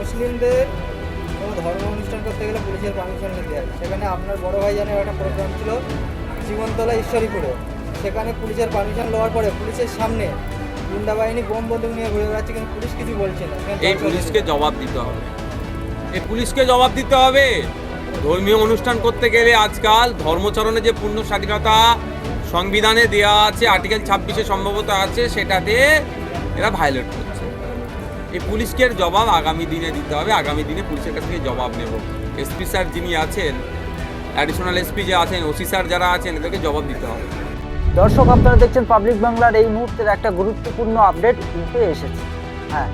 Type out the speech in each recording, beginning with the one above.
মুসলিমদের কোনো ধর্ম অনুষ্ঠান করতে গেলে পুলিশের পারমিশন নিতে হয়। সেখানে আপনার বড় ভাই জানের একটা প্রোগ্রাম ছিল জীবনতলা ঈশ্বরীপুরে। সেখানে পুলিশের পারমিশন লওয়ার পরে পুলিশের সামনে গুন্ডা বাহিনী বোম বন্দুক নিয়ে ঘুরে বেড়াচ্ছে কিন্তু পুলিশ কিছু বলছে না। এই পুলিশকে জবাব দিতে হবে। এই পুলিশকে জবাব দিতে হবে। ধর্মীয় অনুষ্ঠান করতে গেলে আজকাল ধর্মচরণে যে পূর্ণ স্বাধীনতা সংবিধানে দেওয়া আছে আর্টিকেল ছাব্বিশে সম্ভবত আছে সেটাতে এরা ভায়োলেট করছে। এই পুলিশকে জবাব আগামী দিনে দিতে হবে। আগামী দিনে পুলিশের কাছ থেকে জবাব নেব। এসপি স্যার যিনি আছেন অ্যাডিশনাল এসপি যে আছেন, ওসি স্যার যারা আছেন, এদেরকে জবাব দিতে হবে। দর্শক, আপনারা দেখছেন পাবলিক বাংলার এই মুহূর্তের একটা গুরুত্বপূর্ণ আপডেট উঠে এসেছে। হ্যাঁ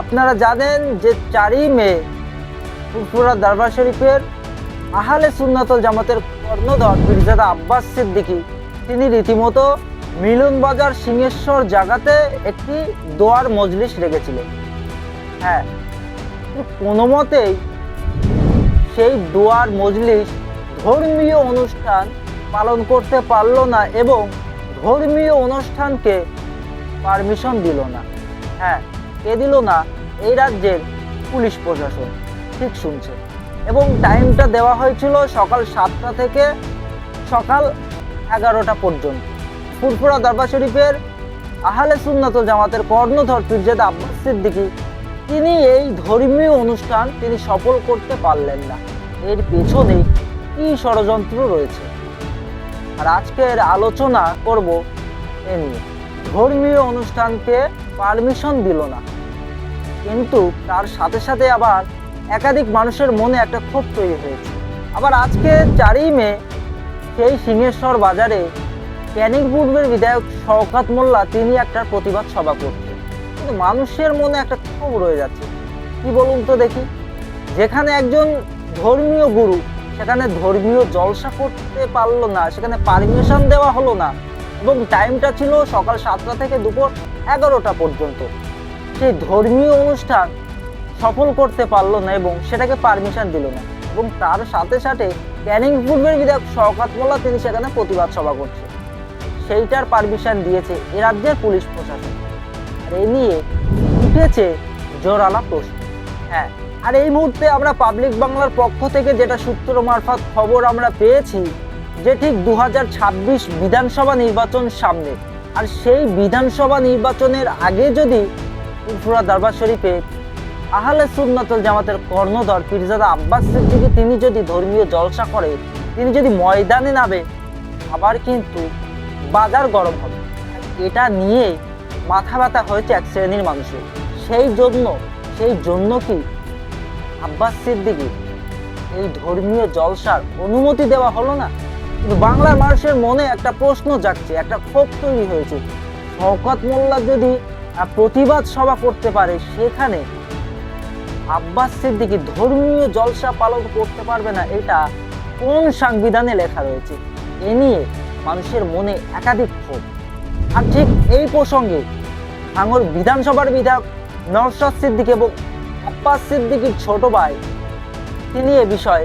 আপনারা জানেন যে চারই মে ফুরফুরা দরবার শরীফের আহালে সুন্নাতল জামাতের কর্ণধর মির্জাদা আব্বাস সিদ্দিকী, তিনি রীতিমতো মিলন বাজার সিংহেশ্বর জায়গাতে একটি দোয়ার মজলিস রেখেছিলেন হ্যাঁ কোনো মতেই সেই দোয়ার মজলিস ধর্মীয় অনুষ্ঠান পালন করতে পারল না এবং ধর্মীয় অনুষ্ঠানকে পারমিশন দিল না। হ্যাঁ কে দিল না? এই রাজ্যের পুলিশ প্রশাসন, ঠিক শুনছে। এবং টাইমটা দেওয়া হয়েছিল সকাল সাতটা থেকে সকাল এগারোটা পর্যন্ত। ফুরফুরা দরবার শরীফের আহলে সুন্নাতুল জামাতের কর্ণধর পীরজাদা আব্বাস সিদ্দিকি, তিনি এই ধর্মীয় অনুষ্ঠান তিনি সফল করতে পারলেন না। এর পেছনে কি ষড়যন্ত্র রয়েছে? আর আজকের আলোচনা করব এ নিয়ে। ধর্মীয় অনুষ্ঠানকে পারমিশন দিল না। কিন্তু তার সাথে সাথে আবার একাধিক মানুষের মনে একটা ক্ষোভ তৈরি হয়েছে। আবার আজকে চারই মে সেই সিংহেশ্বর বাজারে ক্যানিং পূর্বের বিধায়ক শওকাত মোল্লা, তিনি একটা প্রতিবাদ সভা করছেন। কিন্তু মানুষের মনে একটা ক্ষোভ রয়ে যাচ্ছে। কি বলুন তো দেখি? যেখানে একজন ধর্মীয় গুরু, সেখানে ধর্মীয় জলসা করতে পারল না, সেখানে পারমিশন দেওয়া হলো না, এবং টাইমটা ছিল সকাল সাতটা থেকে দুপুর এগারোটা পর্যন্ত। সেই ধর্মীয় অনুষ্ঠান সফল করতে পারল না এবং সেটাকে পারমিশন দিল না। এবং তার সাথে সাথে ক্যানিং পূর্বের বিধায়ক শওকাত মোল্লা, তিনি সেখানে প্রতিবাদ সভা করছে সেইটার পারমিশন দিয়েছে এ রাজ্যের পুলিশ প্রশাসন। আর এ নিয়ে উঠেছে জোরালা প্রশ্ন। হ্যাঁ আর এই মুহূর্তে আমরা পাবলিক বাংলার পক্ষ থেকে যেটা সূত্র মারফত খবর আমরা পেয়েছি যে ঠিক দু হাজার ছাব্বিশ বিধানসভা নির্বাচন সামনে। আর সেই বিধানসভা নির্বাচনের আগে যদি ফুরফুরা দরবার শরীফে আহলে সুন্নাতুল জামাতের কর্ণধর পীরজাদা আব্বাস সিদ্দিকী, তিনি যদি ধর্মীয় জলসা করে, তিনি যদি ময়দানে নামে, আবার কিন্তু বাজার গরম হবে। এটা নিয়ে মাথা ব্যথা হয়েছে এক শ্রেণির মানুষের। সেই জন্য সেই জন্য কি আব্বাস সিদ্দিকী এই ধর্মীয় জলসার অনুমতি দেওয়া হলো না? কিন্তু বাংলার মানুষের মনে একটা প্রশ্ন জাগছে, একটা ক্ষোভ তৈরি হয়েছে। শওকত মোল্লা যদি প্রতিবাদ সভা করতে পারে, সেখানে আব্বাস সিদ্দিকী ধর্মীয় জলসা পালন করতে পারবে না, এটা কোন সংবিধানে লেখা রয়েছে? এ নিয়ে মানুষের মনে একাধিক ক্ষোভ। আর ঠিক এই প্রসঙ্গে ভাঙর বিধানসভার বিধায়ক নরসাদ সিদ্দিক এবং আব্বাস সিদ্দিকীর ছোট ভাই, তিনি এ বিষয়ে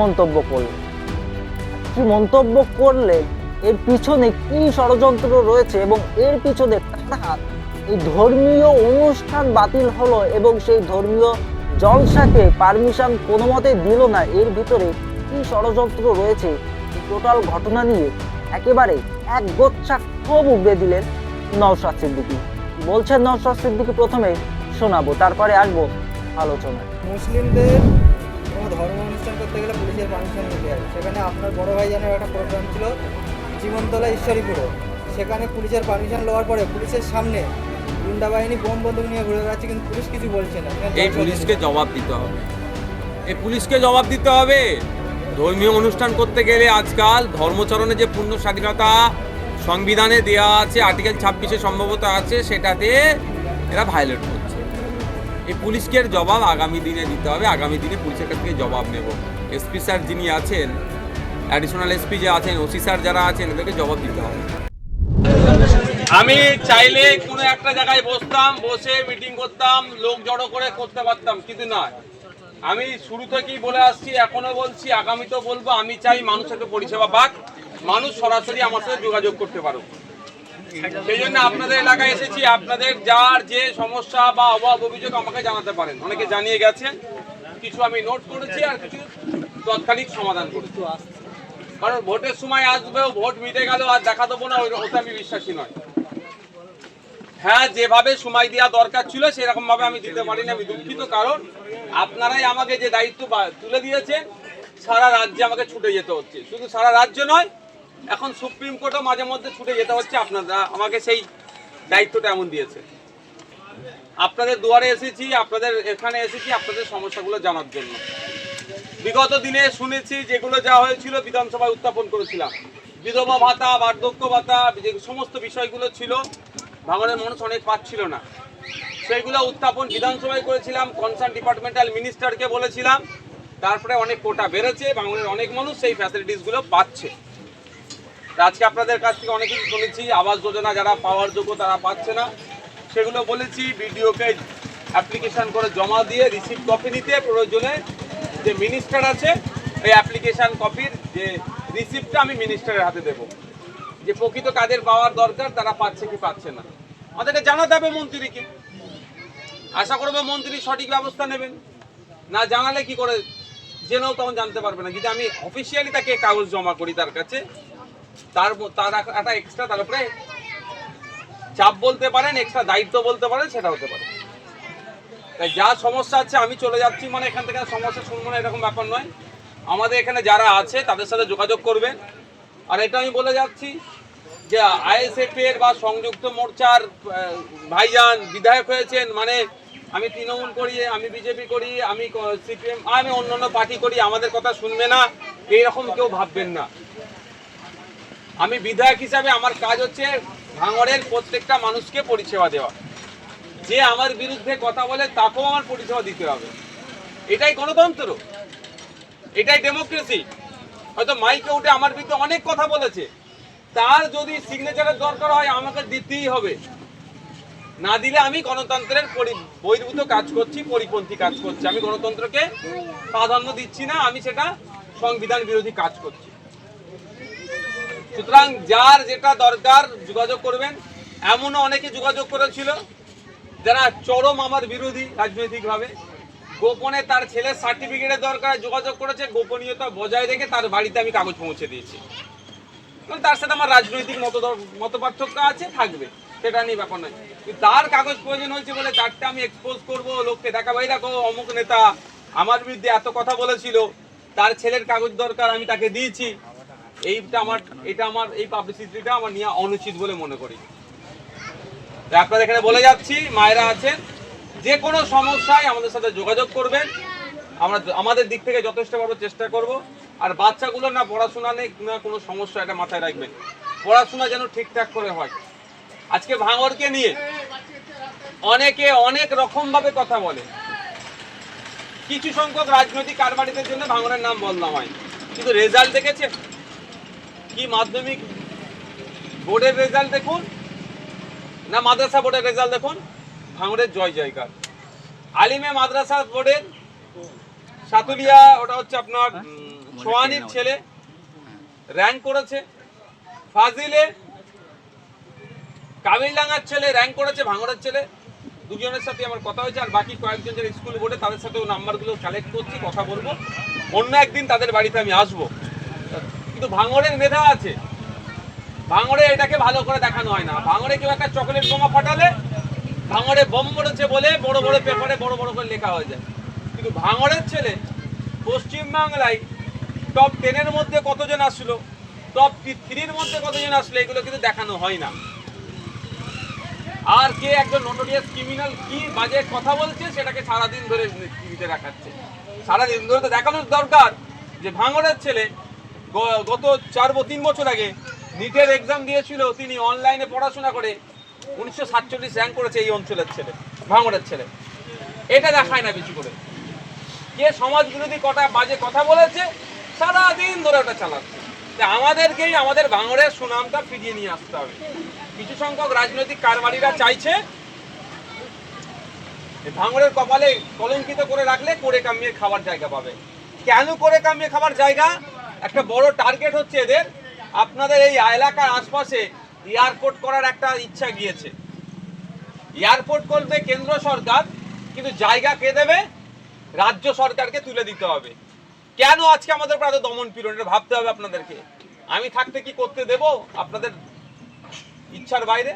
মন্তব্য করলেন। কি মন্তব্য করলেন? এর পিছনে কি ষড়যন্ত্র রয়েছে এবং এর পিছনে হাত এই ধর্মীয় অনুষ্ঠান বাতিল হলো এবং সেই ধর্মীয় জলসাকে পারমিশন কোনো মতে দিল না। এর ভিতরে কি ষড়যন্ত্র রয়েছে? টোটাল ঘটনা নিয়ে একেবারে এক গোচ্ছা ক্ষোভ উগড়ে দিলেন নওশাদ সিদ্দিকী। বলছেন নওশাদ সিদ্দিকী প্রথমে শোনাবো তারপরে আসব আলোচনায়। মুসলিমদের কোনো ধর্ম অনুষ্ঠান করতে গেলে পুলিশের পারমিশন নিতে হয় সেখানে আপনার বড় ভাই জানের একটা প্রোগ্রাম ছিল জীবনতলা ঈশ্বরীপুরে। সেখানে পুলিশের পারমিশন লওয়ার পরে পুলিশের সামনে গুন্ডা বাহিনী বোম বন্দুক নিয়ে ঘুরে বেড়াচ্ছে কিন্তু পুলিশ কিছু বলছে না। এই পুলিশকে জবাব দিতে হবে। এই পুলিশকে জবাব দিতে হবে। ধর্মীয় অনুষ্ঠান করতে গেলে আজকাল ধর্মচরণে যে পূর্ণ স্বাধীনতা সংবিধানে দেওয়া আছে, আর্টিকেল ছাব্বিশে সম্ভবত আছে, সেটাতে এরা ভায়োলেট করছে। এই পুলিশকে জবাব আগামী দিনে দিতে হবে। আগামী দিনে পুলিশের কাছ থেকে জবাব নেব। এসপি স্যার যিনি আছেন অ্যাডিশনাল এসপি যে আছেন, ওসি স্যার যারা আছেন, এদেরকে জবাব দিতে হবে। আমি চাইলে কোনো একটা জায়গায় বসতাম, বসে মিটিং করতাম, লোক জড়ো করে করতে পারতাম, কিন্তু না। আমি শুরু থেকেই বলে আসছি, এখনও বলছি আগামীতেও বলব, আমি চাই মানুষ মানুষকে পরিষেবা পাক, মানুষ সরাসরি আমার সাথে যোগাযোগ করতে পারুক। সেই জন্য আপনাদের এলাকায় এসেছি, আপনাদের যার যে সমস্যা বা অভাব অভিযোগ আমাকে জানাতে পারেন। অনেকে জানিয়ে গেছেন কিছু আমি নোট করেছি আর কিছু তৎকালিক সমাধান করেছি। কারণ ভোটের সময় আসবে ভোট মিটে গেল আর দেখা দেবো না ওতে আমি বিশ্বাসী নয়। হ্যাঁ যেভাবে সময় দেওয়া দরকার ছিল সেরকম ভাবে আমি দিতে পারিনি। আমি দুঃখিত, কারণ আপনারাই আমাকে যে দায়িত্ব তুলে দিয়েছেন, সারা রাজ্যে আমাকে ছুটে যেতে হচ্ছে। শুধু সারা রাজ্য নয়, এখন সুপ্রিম কোর্টও মাঝে মধ্যে ছুটে যেতে হচ্ছে। আপনারা আমাকে সেই দায়িত্বটা এমন দিয়েছে। আপনাদের দুয়ারে এসেছি, আপনাদের এখানে এসেছি, আপনাদের সমস্যাগুলো জানার জন্য। বিগত দিনে শুনেছি, যেগুলো যা হয়েছিল, বিধানসভায় উত্থাপন করেছিলাম। বিধবা ভাতা, বার্ধক্য ভাতা, যে সমস্ত বিষয়গুলো ছিল ভাঙনের মানুষ অনেক পাচ্ছিল না। সেইগুলো উত্থাপন বিধানসভায় করেছিলাম কনসার্ন ডিপার্টমেন্টাল মিনিস্টারকে বলেছিলাম। তারপরে অনেক কোটা বেড়েছে, বাংলার অনেক মানুষ সেই ফ্যাসিলিটিসগুলো পাচ্ছে। আজকে আপনাদের কাছ থেকে অনেক কিছু শুনেছি, আবাস যোজনা যারা পাওয়ার যোগ্য তারা পাচ্ছে না। সেগুলো বলেছি বিডিওকে অ্যাপ্লিকেশন করে জমা দিয়ে রিসিভ কপি নিতে প্রয়োজনে যে মিনিস্টার আছে এই অ্যাপ্লিকেশন কপির যে রিসিপ্টটা আমি মিনিস্টারের হাতে দেব। যে প্রকৃত কাদের পাওয়ার দরকার, তারা পাচ্ছে কি পাচ্ছে না। আমাদেরকে জানাতে হবে মন্ত্রীকে। আশা করব মন্ত্রী সঠিক ব্যবস্থা নেবেন। না জানালে কি করে, জেনেও তখন জানতে পারবে না। যদি আমি অফিসিয়ালি তাকে কাগজ জমা করি তার কাছে, তার তার একটা এক্সট্রা তার উপরে চাপ বলতে পারেন এক্সট্রা দায়িত্ব বলতে পারেন, সেটা হতে পারে। তাই যা সমস্যা আছে, আমি চলে যাচ্ছি। মানে এখান থেকে সমস্যা শুনব না এরকম ব্যাপার নয়। আমাদের এখানে যারা আছে, তাদের সাথে যোগাযোগ করবেন। আর এটা আমি বলে যাচ্ছি যে আইএসএফ এর বা সংযুক্ত মোর্চার ভাইজান বিধায়ক হয়েছেন মানে আমি তৃণমূল করি, আমি বিজেপি করি, আমি সিপিএম, আমি অন্য অন্য পার্টি করি, আমাদের কথা শুনবে না, এইরকম কেউ ভাববেন না। আমি বিধায়ক হিসাবে আমার কাজ হচ্ছে ভাঙড়ের প্রত্যেকটা মানুষকে পরিষেবা দেওয়া। যে আমার বিরুদ্ধে কথা বলে তাকেও আমার পরিষেবা দিতে হবে। এটাই গণতন্ত্র। এটাই ডেমোক্রেসি হয়তো মাইকে উঠে আমার বিরুদ্ধে অনেক কথা বলেছে। তার যদি সিগনেচারের দরকার হয়, আমাকে দিতেই হবে। না দিলে আমি গণতন্ত্রের বহির্ভূত কাজ করছি, পরিপন্থী কাজ করছি। আমি গণতন্ত্রকে প্রাধান্য দিচ্ছি না, আমি সেটা সংবিধান বিরোধী কাজ করছি। সুতরাং যার যেটা দরকার যোগাযোগ করবেন। এমনও অনেকে যোগাযোগ করেছিল, যারা চরম আমার বিরোধী রাজনৈতিকভাবে। গোপনে তার ছেলের সার্টিফিকেটের দরকার যোগাযোগ করেছে, গোপনীয়তা বজায় রেখে তার বাড়িতে আমি কাগজ পৌঁছে দিয়েছি। তার সাথে আমার রাজনৈতিক মত মত পার্থক্য আছে, থাকবে। সেটা নিয়ে ব্যাপার নয়। তার কাগজ প্রয়োজন হয়েছে বলে তারটা আমি এক্সপোজ করব, লোককে দেখা এই দেখো, অমুক নেতা আমার বিরুদ্ধে এত কথা বলেছিল, তার ছেলের কাগজ দরকার, আমি তাকে দিয়েছি। এইটা আমার এটা আমার এই পাবলিসিটিটা আমার নিয়ে অনুচিত বলে মনে করি। আপনাদের এখানে বলে যাচ্ছি, মায়েরা আছেন। যে কোনো সমস্যায় আমাদের সাথে যোগাযোগ করবেন। আমরা আমাদের দিক থেকে যথেষ্ট ভাবে চেষ্টা করব। আর বাচ্চাগুলো না পড়াশোনা নেই, না কোনো সমস্যা এটা মাথায় রাখবেন। পড়াশোনা যেন ঠিকঠাক করে হয়। আজকে ভাঙরকে নিয়ে অনেকে অনেক রকম ভাবে কথা বলে। কিছু সংখ্যক রাজনৈতিক কারবারিদের জন্য ভাঙরের নাম বদনাম হয়। কিন্তু রেজাল্ট দেখেছে কি মাধ্যমিক বোর্ডের রেজাল্ট দেখুন? না মাদ্রাসা বোর্ডের রেজাল্ট দেখুন? ভাঙড়ের জয় জয়কার আলিমে মাদ্রাসা বোর্ডের সাতুলিয়া ওটা হচ্ছে আপনার সোয়ানির ছেলে র্যাঙ্ক করেছে। ফাজিলে কামিলডাঙ্গার ছেলে র্যাঙ্ক করেছে ভাঙড়ের ছেলে। দুজনের সাথে আমার কথা হয়েছে আর বাকি কয়েকজন যারা স্কুল বোর্ডে তাদের সাথেও নাম্বারগুলো কালেক্ট করছি কথা বলব। অন্য একদিন তাদের বাড়িতে আমি আসব। কিন্তু ভাঙড়ের মেধা আছে। ভাঙড়ে এটাকে ভালো করে দেখানো হয় না। ভাঙড়ে কেউ একটা চকলেট বোমা ফাটালে ভাঙড়ে বোম পড়েছে বলে বড় বড় পেপারে বড় বড় করে লেখা হয়ে যায় কিন্তু ভাঙড়ের ছেলে পশ্চিমবাংলায় টপ টেনের মধ্যে কতজন আসলো টপ থ্রির মধ্যে কতজন আসলো এগুলো কিন্তু দেখানো হয় না। আর কে একজন নোটোরিয়াস ক্রিমিনাল কি বাজে কথা বলছে সেটাকে সারাদিন ধরে টিভিতে দেখাচ্ছে। সারাদিন ধরে তো দেখানোর দরকার যে ভাঙড়ের ছেলে গত চার তিন বছর আগে নিটের এক্সাম দিয়েছিল, তিনি অনলাইনে পড়াশোনা করে উনিশশো সাতচল্লিশ র্যাঙ্ক করেছে এই অঞ্চলের ছেলে, ভাঙড়ের ছেলে। এটা দেখায় না বেশি করে। কে সমাজ বিরোধী কটা বাজে কথা বলেছে, সারাদিন ধরে ওটা চালাচ্ছে। আমাদেরকেই আমাদের ভাঙড়ের সুনামটা ফিরিয়ে নিয়ে আসতে হবে। কিছু সংখ্যক রাজনৈতিক কারবারিরা চাইছে ভাঙড়ের কপালে কলঙ্কিত করে রাখলে করে কামিয়ে খাবার জায়গা পাবে। কেন করে কামিয়ে খাবার জায়গা? একটা বড় টার্গেট হচ্ছে এদের। আপনাদের এই এলাকার আশপাশে এয়ারপোর্ট করার একটা ইচ্ছা গিয়েছে। এয়ারপোর্ট করবে কেন্দ্র সরকার কিন্তু জায়গা কে দেবে? রাজ্য সরকারকে তুলে দিতে হবে। কেন আজকে আমাদের এত দমন পীড়ন? এটা ভাবতে হবে আপনাদেরকে। আমি থাকতে কি করতে দেব আপনাদের ইচ্ছার বাইরে?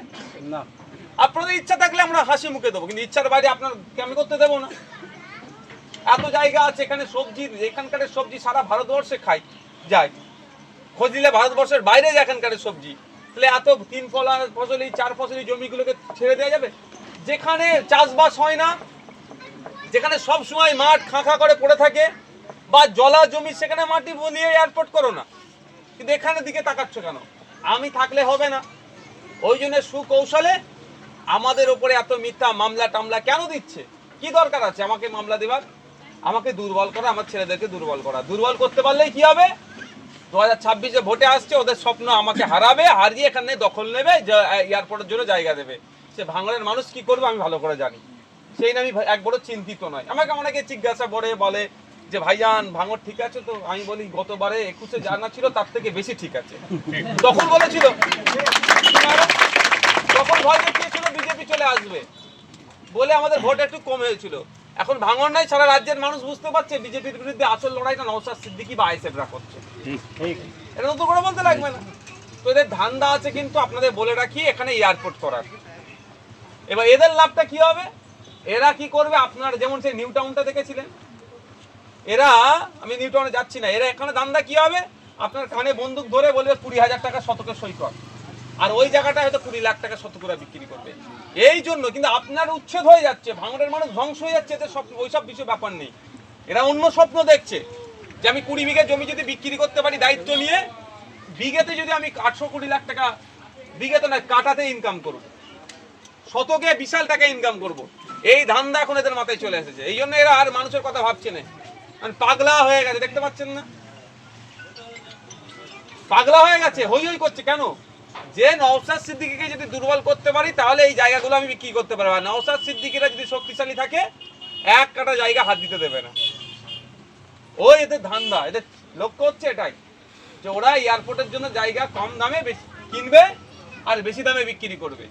না। আপনাদের ইচ্ছা থাকলে আমরা হাসি মুখে দেবো কিন্তু ইচ্ছার বাইরে আপনার আমি করতে দেবো না? এত জায়গা আছে এখানে সবজি এখানকার সবজি সারা ভারতবর্ষে খাই যায়। খোঁজ নিলে ভারতবর্ষের বাইরে এখানকার সবজি। তাহলে এত তিন ফলা ফসলি চার ফসলি জমিগুলোকে ছেড়ে দেওয়া যাবে? যেখানে চাষবাস হয় না, যেখানে সব সময় মাঠ খাঁখা করে পড়ে থাকে, বা জলা জমি, সেখানে মাটি বলিয়ে এয়ারপোর্ট করো না। কিন্তু এখানে দিকে তাকাচ্ছ কেন? আমি থাকলে হবে না। ওই জন্য সুকৌশলে আমাদের ওপরে এত মিথ্যা মামলা টামলা কেন দিচ্ছে? কি দরকার আছে আমাকে মামলা দেবার? আমাকে দুর্বল করা, আমার ছেলেদেরকে দুর্বল করা। দুর্বল করতে পারলেই কি হবে? দু হাজার ছাব্বিশে ভোটে আসছে, ওদের স্বপ্ন আমাকে হারাবে, হারিয়ে এখানে দখল নেবে এয়ারপোর্টের জন্য জায়গা দেবে। সে ভাঙড়ের মানুষ কি করবে আমি ভালো করে জানি। সেই নিয়ে আমি এক বড় চিন্তিত নয়। আমাকে অনেকে জিজ্ঞাসা করে, বলে যে, ভাইজান, ভাঙড় ঠিক আছে তো? আমি বলি, গতবারে একুশে জানা ছিল, তার থেকে বেশি ঠিক আছে। তখন বলেছিল, তখন ভয় দেখিয়েছিল, বিজেপি চলে আসবে। বলে আমাদের ভোট একটু কম হয়েছিল। এখন ভাঙন নাই, সারা রাজ্যের মানুষ বুঝতে পারছে, বিজেপির বিরুদ্ধে আসল লড়াইটা নওসাদ সিদ্দিকি বা আইসেফরা করছে। এটা নতুন করে বলতে লাগবে না। তো এদের ধান্দা আছে কিন্তু আপনাদের বলে রাখি, এখানে এয়ারপোর্ট করার। এবার এদের লাভটা কি হবে? এরা কি করবে? আপনার যেমন সেই নিউ টাউনটা দেখেছিলেন। এরা, আমি নিউ টাউনে যাচ্ছি না, এরা এখানে ধান্দা কি হবে? আপনার কানে বন্দুক ধরে বলবে কুড়ি হাজার টাকা শতকের সই কর আর ওই জায়গাটা হয়তো কুড়ি লাখ টাকা শতকরা বিক্রি করবে। এই জন্য কিন্তু আপনার উচ্ছেদ হয়ে যাচ্ছে, ভাঙড়ের মানুষ ধ্বংস হয়ে যাচ্ছে এদের সব ওইসব বিষয় ব্যাপার নেই। এরা অন্য স্বপ্ন দেখছে। যে আমি কুড়ি বিঘা জমি যদি বিক্রি করতে পারি দায়িত্ব নিয়ে, বিঘেতে যদি আমি আটশো কুড়ি লাখ টাকা, বিঘেতে না কাটাতে ইনকাম করব। শতকে বিশাল টাকা ইনকাম করব। এই ধান্দা এখন এদের মাথায় চলে এসেছে। এই জন্য এরা আর মানুষের কথা ভাবছে না। মানে পাগলা হয়ে গেছে, দেখতে পাচ্ছেন না? পাগলা হয়ে গেছে, হই হই করছে, কেন? যে নওসাদ সিদ্দিকিকে যদি দুর্বল করতে পারি, তাহলে এই জায়গাগুলো আমি বিক্রি করতে পারব। আর নওসাদ সিদ্দিকিরা যদি শক্তিশালী থাকে, এক কাটা জায়গা হাত দিতে দেবে না। ওই এদের ধান্দা, এদের লক্ষ্য হচ্ছে এটাই, যে ওরা এয়ারপোর্টের জন্য জায়গা কম দামে বেশি কিনবে আর বেশি দামে বিক্রি করবে।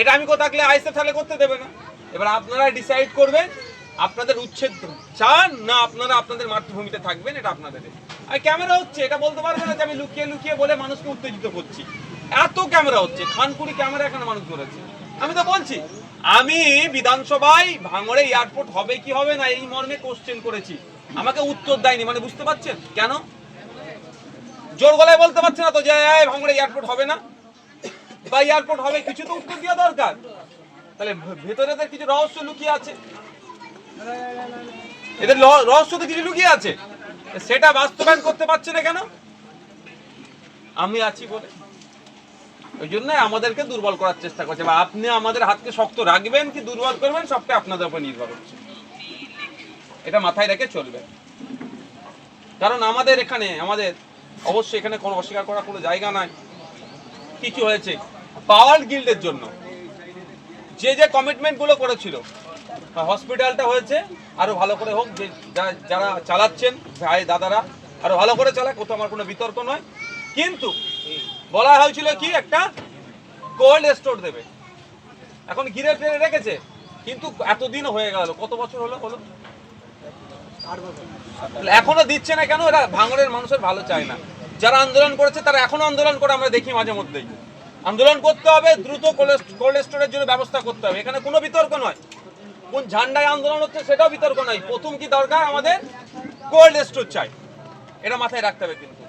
এটা আমি থাকলে আইসে তাহলে করতে দেবে না। এবার আপনারা ডিসাইড করবেন, আপনাদের উচ্ছেদ চান না আপনারা আপনাদের মাতৃভূমিতে থাকবেন, এটা আপনাদের। আর ক্যামেরা হচ্ছে, এটা বলতে পারবে না যে আমি লুকিয়ে লুকিয়ে বলে মানুষকে উত্তেজিত করছি। এত ক্যামেরা হচ্ছে খানপুরি ক্যামেরা এখানে মানুষ ধরেছে। আমি তো বলছি আমি বিধানসভায় ভাঙড়ে এয়ারপোর্ট হবে কি হবে না এই মর্মে কোশ্চেন করেছি। আমাকে উত্তর দেয়নি মানে বুঝতে পারছেন? কেন? জোর গলায় বলতে পারছে না তো যে ভাঙড়ে এয়ারপোর্ট হবে না। বা এয়ারপোর্ট হবে, কিছু তো উত্তর দেওয়া দরকার। তাহলে ভেতরে এদের কিছু রহস্য লুকিয়ে আছে। এদের রহস্য তো কিছু লুকিয়ে আছে। সেটা বাস্তবায়ন করতে পারছে না কেন? আমি আছি বলে। ওই জন্য আমাদেরকে দুর্বল করার চেষ্টা করছে। বা আপনি আমাদের হাতকে শক্ত রাখবেন কি দুর্বল করবেন, সবটা আপনাদের উপর নির্ভর হচ্ছে এটা মাথায় রেখে চলবে। কারণ আমাদের এখানে, আমাদের অবশ্যই এখানে কোনো অস্বীকার করার কোনো জায়গা নাই। কিছু হয়েছে পাওয়ার গিল্ডের জন্য। যে যে কমিটমেন্টগুলো করেছিল হসপিটালটা হয়েছে, আরও ভালো করে হোক যে, যারা চালাচ্ছেন, ভাই, দাদারা, আরও ভালো করে চালাক, ওতো আমার কোনো বিতর্ক নয়। কিন্তু বলা হয়েছিল কি একটা কোল্ড স্টোর দেবে। এখন ঘিরে ফিরে রেখেছে, কিন্তু এতদিন হয়ে গেল, কত বছর হলো হলো এখনও দিচ্ছে না কেন? এরা ভাঙড়ের মানুষের ভালো চায় না। যারা আন্দোলন করেছে, তারা এখনও আন্দোলন করে, আমরা দেখি মাঝে মধ্যেই। আন্দোলন করতে হবে, দ্রুত কোল্ড স্টোরের জন্য ব্যবস্থা করতে হবে। এখানে কোনো বিতর্ক নয়। কোন ঝান্ডায় আন্দোলন হচ্ছে, সেটাও বিতর্ক নয়। প্রথম কি দরকার? আমাদের কোল্ড স্টোর চাই। এটা মাথায় রাখতে হবে কিন্তু।